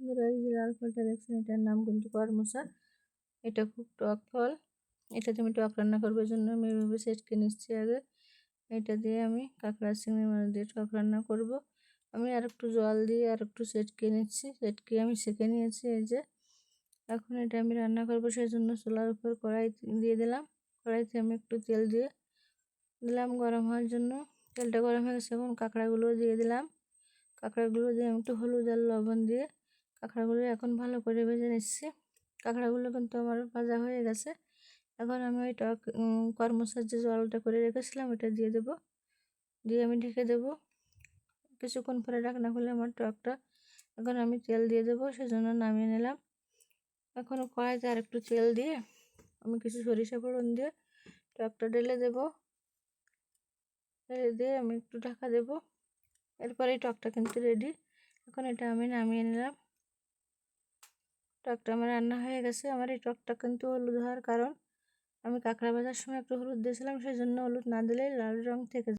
বন্ধুরা, এই যে লাল ফলটা দেখছেন, এটার নাম কিন্তু করমসা এটা খুব টক ফল। এটাতে আমি টক রান্না করবার জন্য আমি এভাবে সেটকে নিচ্ছি আগে। এটা দিয়ে আমি কাঁকড়া চিংড়ি মাছ দিয়ে টক রান্না করব। আমি আর একটু জল দিয়ে আর একটু সেটকে নিচ্ছি। সেটকে আমি সেঁকে নিয়েছি, এই যে। এখন এটা আমি রান্না করব সেই জন্য চুলার উপর কড়াই দিয়ে দিলাম। কড়াইতে আমি একটু তেল দিয়ে দিলাম গরম হওয়ার জন্য। তেলটা গরম হয়ে গেছে, এখন কাঁকড়াগুলো দিয়ে দিলাম। কাঁকড়াগুলো দিয়ে আমি একটু হলুদ আর লবণ দিয়ে কাঁকড়াগুলো এখন ভালো করে ভেজে নিচ্ছি। কাঁকড়াগুলো কিন্তু আমার ভাজা হয়ে গেছে। এখন আমি ওই টক কর্মসার যে জলটা করে রেখেছিলাম ওটা দিয়ে দেব। দিয়ে আমি ঢেকে দেব। কিছুক্ষণ পরে ঢাকনা খুলে আমার টকটা এখন আমি তেল দিয়ে দেবো, সেজন্য নামিয়ে নিলাম। এখন কড়াইতে আর একটু তেল দিয়ে আমি কিছু সরিষা ফোড়ন দিয়ে টকটা ঢেলে দেব। ঢেলে দিয়ে আমি একটু ঢাকা দেব। এরপরে টকটা কিন্তু রেডি এখন এটা আমি নামিয়ে নিলাম। টকটা আমার রান্না হয়ে গেছে। আমার এই টকটা কিন্তু হলুদ হওয়ার কারণ। আমি কাঁকড়া ভাজার সময় একটু হলুদ দিয়েছিলাম সেই জন্য হলুদ না দিলে লাল রং থেকে